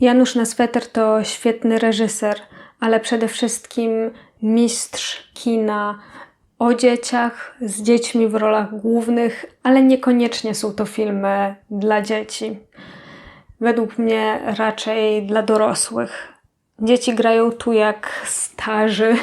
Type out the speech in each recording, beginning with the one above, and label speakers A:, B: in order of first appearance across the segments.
A: Janusz Nasweter to świetny reżyser, ale przede wszystkim mistrz kina o dzieciach, z dziećmi w rolach głównych, ale niekoniecznie są to filmy dla dzieci. Według mnie raczej dla dorosłych. Dzieci grają tu jak starzy,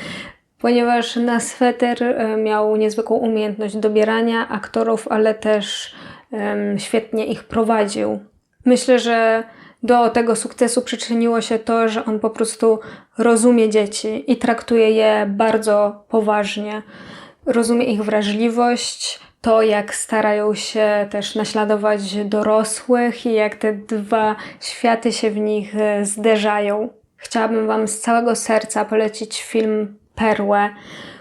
A: ponieważ Nasweter e, miał niezwykłą umiejętność dobierania aktorów, ale też em, świetnie ich prowadził. Myślę, że do tego sukcesu przyczyniło się to, że on po prostu rozumie dzieci i traktuje je bardzo poważnie. Rozumie ich wrażliwość, to jak starają się też naśladować dorosłych i jak te dwa światy się w nich e, zderzają. Chciałabym Wam z całego serca polecić film Perłę,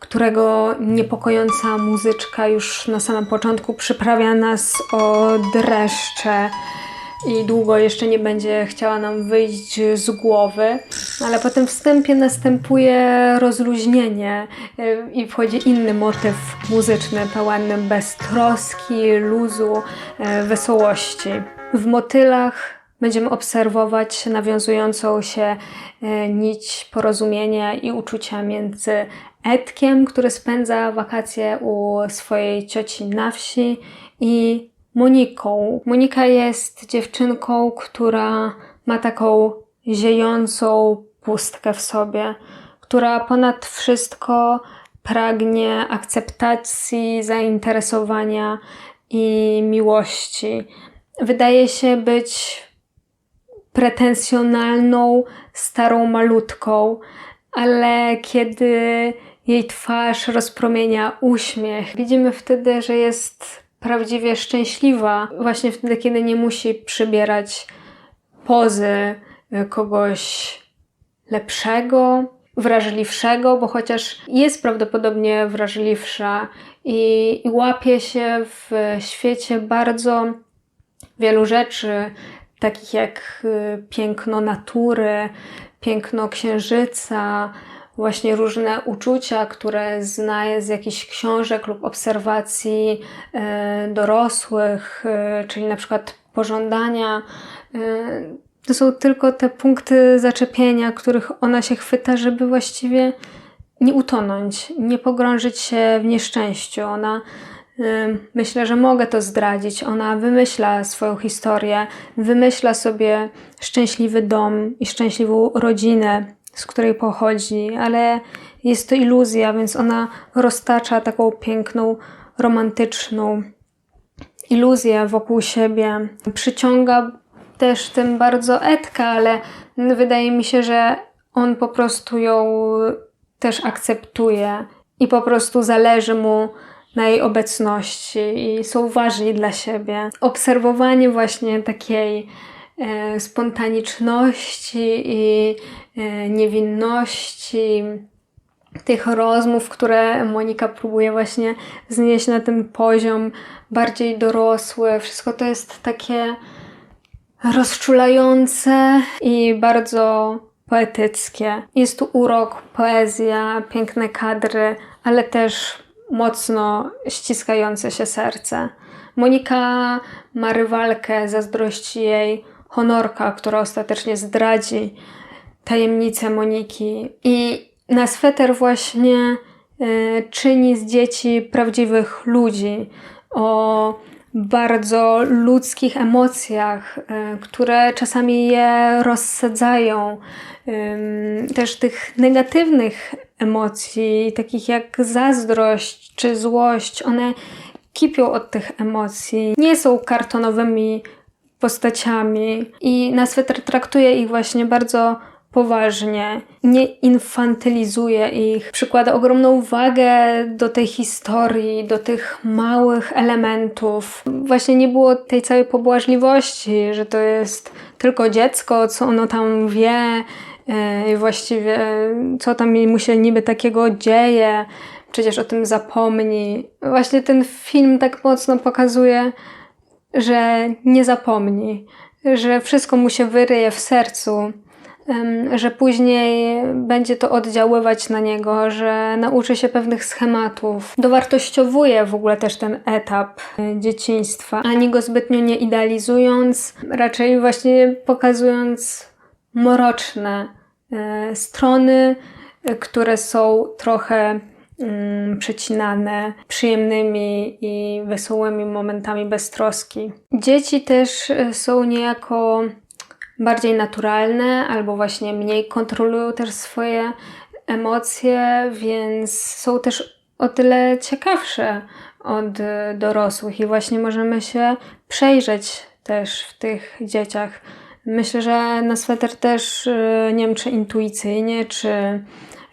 A: którego niepokojąca muzyczka już na samym początku przyprawia nas o dreszcze i długo jeszcze nie będzie chciała nam wyjść z głowy, ale po tym wstępie następuje rozluźnienie y, i wchodzi inny motyw muzyczny pełen beztroski, luzu, y, wesołości. W motylach będziemy obserwować nawiązującą się y, nić porozumienia i uczucia między Edkiem, który spędza wakacje u swojej cioci na wsi i Moniką. Monika jest dziewczynką, która ma taką ziejącą pustkę w sobie, która ponad wszystko pragnie akceptacji, zainteresowania i miłości. Wydaje się być pretensjonalną, starą malutką, ale kiedy jej twarz rozpromienia uśmiech, widzimy wtedy, że jest prawdziwie szczęśliwa właśnie wtedy, kiedy nie musi przybierać pozy y, kogoś lepszego, wrażliwszego, bo chociaż jest prawdopodobnie wrażliwsza i, i łapie się w świecie bardzo wielu rzeczy, takich jak y, piękno natury, piękno księżyca, właśnie różne uczucia, które zna z jakichś książek lub obserwacji e, dorosłych, e, czyli na przykład pożądania. E, to są tylko te punkty zaczepienia, których ona się chwyta, żeby właściwie nie utonąć, nie pogrążyć się w nieszczęściu. Ona Myślę, że mogę to zdradzić. Ona wymyśla swoją historię, wymyśla sobie szczęśliwy dom i szczęśliwą rodzinę, z której pochodzi, ale jest to iluzja, więc ona roztacza taką piękną, romantyczną iluzję wokół siebie. Przyciąga też tym bardzo Edka, ale wydaje mi się, że on po prostu ją też akceptuje i po prostu zależy mu na jej obecności i są ważni dla siebie. Obserwowanie właśnie takiej spontaniczności i e, niewinności, tych rozmów, które Monika próbuje właśnie znieść na ten poziom bardziej dorosły. Wszystko to jest takie rozczulające i bardzo poetyckie. Jest tu urok, poezja, piękne kadry, ale też mocno ściskające się serce. Monika ma rywalkę, zazdrości jej honorka, która ostatecznie zdradzi tajemnicę Moniki. I na sweter właśnie y, czyni z dzieci prawdziwych ludzi, o bardzo ludzkich emocjach, y, które czasami je rozsadzają. Y, też tych negatywnych emocji, takich jak zazdrość czy złość, one kipią od tych emocji. Nie są kartonowymi postaciami i na sweter traktuje ich właśnie bardzo poważnie, nie infantylizuje ich, przykłada ogromną wagę do tej historii, do tych małych elementów. Właśnie nie było tej całej pobłażliwości, że to jest tylko dziecko, co ono tam wie e, i właściwie co tam mu się niby takiego dzieje, przecież o tym zapomni. Właśnie ten film tak mocno pokazuje, że nie zapomni, że wszystko mu się wyryje w sercu, że później będzie to oddziaływać na niego, że nauczy się pewnych schematów. Dowartościowuje w ogóle też ten etap e, dzieciństwa, ani go zbytnio nie idealizując, raczej właśnie pokazując mroczne e, strony, e, które są trochę przecinane przyjemnymi i wesołymi momentami beztroski. Dzieci też e, są niejako bardziej naturalne, albo właśnie mniej kontrolują też swoje emocje, więc są też o tyle ciekawsze od e, dorosłych i właśnie możemy się przejrzeć też w tych dzieciach. Myślę, że na sweter też, e, nie wiem, czy intuicyjnie, czy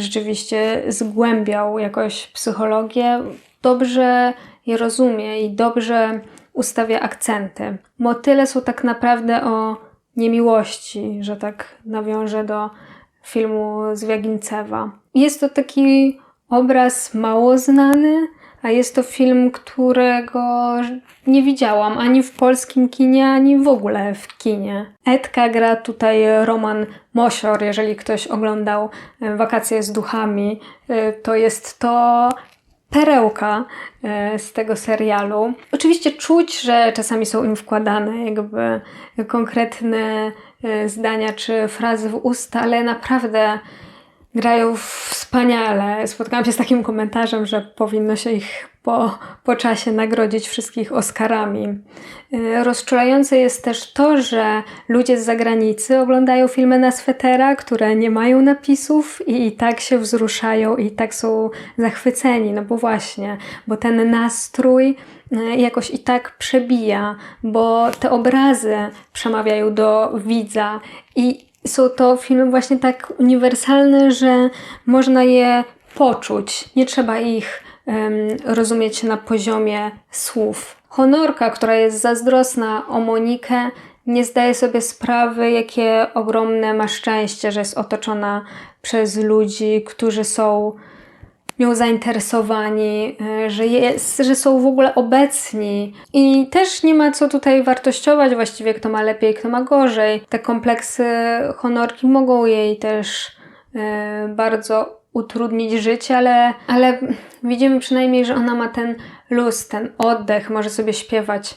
A: rzeczywiście zgłębiał jakoś psychologię, dobrze je rozumie i dobrze ustawia akcenty. Motyle są tak naprawdę o niemiłości, że tak nawiążę do filmu Zwiagincewa. Jest to taki obraz mało znany, a jest to film, którego nie widziałam ani w polskim kinie, ani w ogóle w kinie. Edka gra tutaj Roman Mosior, jeżeli ktoś oglądał e, Wakacje z duchami, e, to jest to perełka e, z tego serialu. Oczywiście czuć, że czasami są im wkładane jakby konkretne zdania czy frazy w usta, ale naprawdę grają wspaniale. Spotkałam się z takim komentarzem, że powinno się ich po, po czasie nagrodzić wszystkich Oscarami. Y, rozczulające jest też to, że ludzie z zagranicy oglądają filmy na swetera, które nie mają napisów i, i tak się wzruszają i tak są zachwyceni, no bo właśnie, bo ten nastrój y, jakoś i tak przebija, bo te obrazy przemawiają do widza i są to filmy właśnie tak uniwersalne, że można je poczuć. Nie trzeba ich um, rozumieć na poziomie słów. Honorka, która jest zazdrosna o Monikę, nie zdaje sobie sprawy, jakie ogromne ma szczęście, że jest otoczona przez ludzi, którzy są nią zainteresowani, e, że, jest, że są w ogóle obecni. I też nie ma co tutaj wartościować właściwie, kto ma lepiej, kto ma gorzej. Te kompleksy honorki mogą jej też e, bardzo utrudnić życie, ale, ale widzimy przynajmniej, że ona ma ten luz, ten oddech, może sobie śpiewać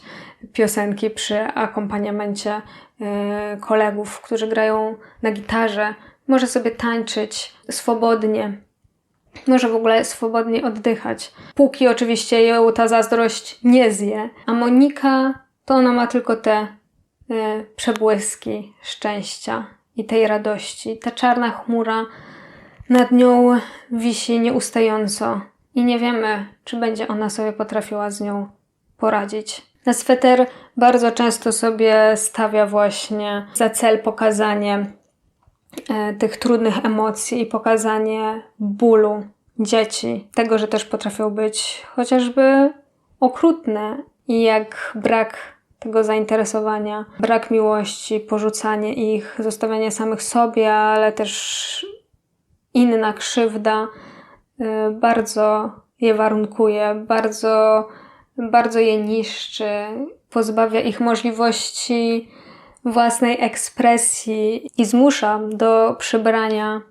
A: piosenki przy akompaniamencie e, kolegów, którzy grają na gitarze. Może sobie tańczyć swobodnie może w ogóle swobodnie oddychać. Póki oczywiście ją ta zazdrość nie zje. A Monika, to ona ma tylko te y, przebłyski szczęścia i tej radości. Ta czarna chmura nad nią wisi nieustająco i nie wiemy, czy będzie ona sobie potrafiła z nią poradzić. Na sweter bardzo często sobie stawia właśnie za cel pokazanie tych trudnych emocji i pokazanie bólu dzieci, tego, że też potrafią być chociażby okrutne i jak brak tego zainteresowania, brak miłości, porzucanie ich, zostawianie samych sobie, ale też inna krzywda e, bardzo je warunkuje, bardzo, bardzo je niszczy, pozbawia ich możliwości własnej ekspresji i zmusza do przybrania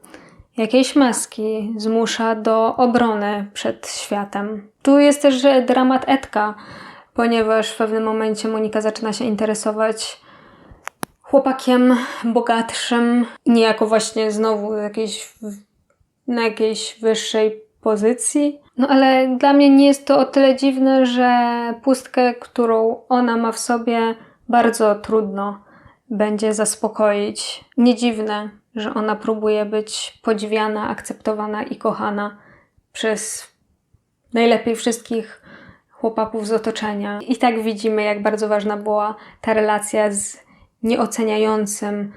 A: jakiejś maski, zmusza do obrony przed światem. Tu jest też dramat Edka, ponieważ w pewnym momencie Monika zaczyna się interesować chłopakiem bogatszym, niejako właśnie znowu jakiejś, na jakiejś wyższej pozycji. No ale dla mnie nie jest to o tyle dziwne, że pustkę, którą ona ma w sobie, bardzo trudno będzie zaspokoić. Nie dziwne, że ona próbuje być podziwiana, akceptowana i kochana przez najlepiej wszystkich chłopaków z otoczenia. I tak widzimy, jak bardzo ważna była ta relacja z nieoceniającym,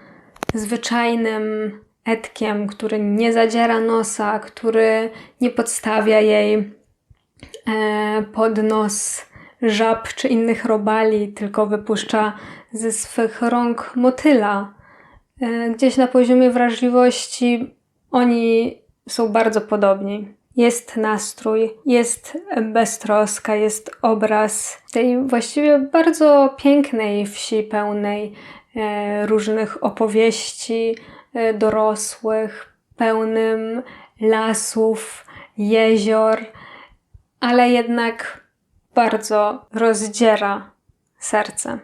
A: zwyczajnym Edkiem, który nie zadziera nosa, który nie podstawia jej e, pod nos żab czy innych robali, tylko wypuszcza ze swych rąk motyla. E, gdzieś na poziomie wrażliwości oni są bardzo podobni. Jest nastrój, jest beztroska, jest obraz tej właściwie bardzo pięknej wsi, pełnej e, różnych opowieści, e, dorosłych, pełnym lasów, jezior, ale jednak bardzo rozdziera serce.